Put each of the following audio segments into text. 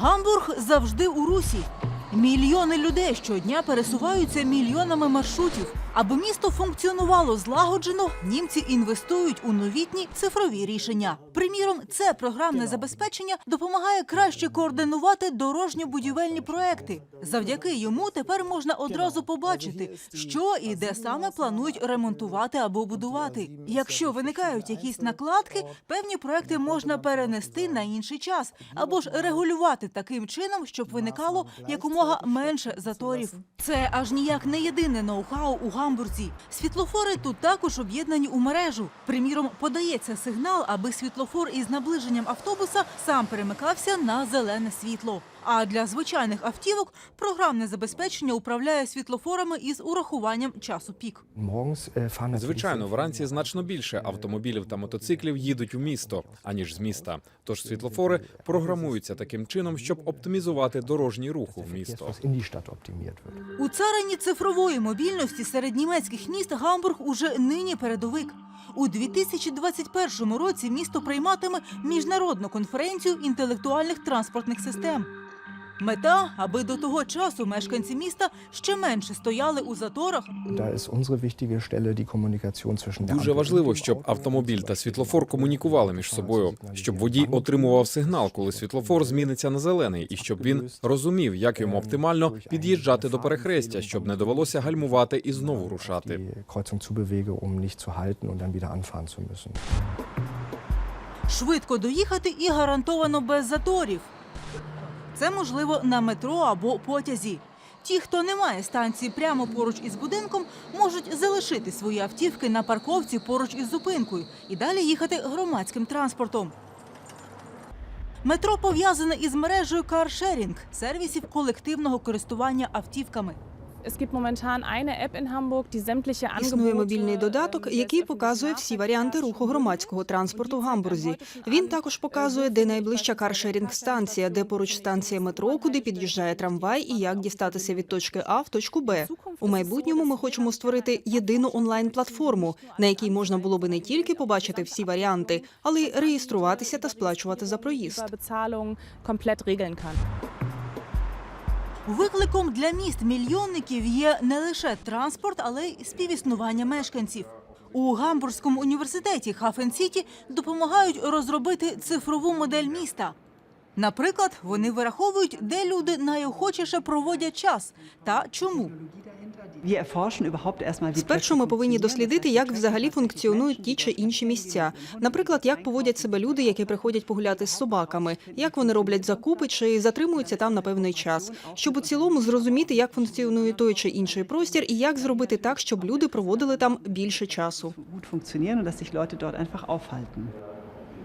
Гамбург завжди у русі. Мільйони людей щодня пересуваються мільйонами маршрутів. Аби місто функціонувало злагоджено, німці інвестують у новітні цифрові рішення. Приміром, це програмне забезпечення допомагає краще координувати дорожньо-будівельні проекти. Завдяки йому тепер можна одразу побачити, що і де саме планують ремонтувати або будувати. Якщо виникають якісь накладки, певні проекти можна перенести на інший час або ж регулювати таким чином, щоб виникало якомога менше заторів. Це аж ніяк не єдине ноу-хау у Гамбурзі. Світлофори тут також об'єднані у мережу. Приміром, подається сигнал, аби світлофор із наближенням автобуса сам перемикався на зелене світло. А для звичайних автівок програмне забезпечення управляє світлофорами із урахуванням часу пік. Natürlich Звичайно, вранці значно більше автомобілів та мотоциклів їдуть у місто, аніж з міста. Тож світлофори програмуються таким чином, щоб оптимізувати дорожній рух у місто. У царині цифрової мобільності серед німецьких міст Гамбург уже нині передовик. У 2021 році місто прийматиме міжнародну конференцію інтелектуальних транспортних систем. Мета, аби до того часу мешканці міста ще менше стояли у заторах, Дуже важливо, щоб автомобіль та світлофор комунікували між собою, щоб водій отримував сигнал, коли світлофор зміниться на зелений, і щоб він розумів, як йому оптимально під'їжджати до перехрестя, щоб не довелося гальмувати і знову рушати. um швидко доїхати і гарантовано без заторів. Це можливо на метро або потязі. Ті, хто не має станції прямо поруч із будинком, можуть залишити свої автівки на парковці поруч із зупинкою і далі їхати громадським транспортом. Метро пов'язане із мережею каршерінг сервісів колективного користування автівками. Існує мобільний додаток, який показує всі варіанти руху громадського транспорту в Гамбурзі. Він також показує, де найближча каршерінг-станція, де поруч станція метро, куди під'їжджає трамвай і як дістатися від точки А в точку Б. У майбутньому ми хочемо створити єдину онлайн-платформу, на якій можна було би не тільки побачити всі варіанти, але й реєструватися та сплачувати за проїзд. Викликом для міст мільйонників є не лише транспорт, але й співіснування мешканців. У Гамбурзькому університеті Хафен-Сіті допомагають розробити цифрову модель міста. Наприклад, вони вираховують, де люди найохочіше проводять час та чому. Спершу ми повинні дослідити, як взагалі функціонують ті чи інші місця. Наприклад, як поводять себе люди, які приходять погуляти з собаками, як вони роблять закупи чи затримуються там на певний час, щоб у цілому зрозуміти, як функціонує той чи інший простір, і як зробити так, щоб люди проводили там більше часу.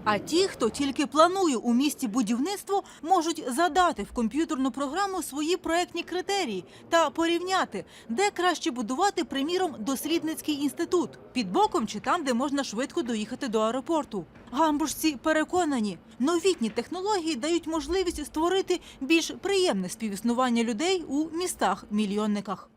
А ті, хто тільки планує у місті будівництво, можуть задати в комп'ютерну програму свої проектні критерії та порівняти, де краще будувати, приміром, дослідницький інститут під боком чи там, де можна швидко доїхати до аеропорту. Гамбуржці переконані, новітні технології дають можливість створити більш приємне співіснування людей у містах-мільйонниках.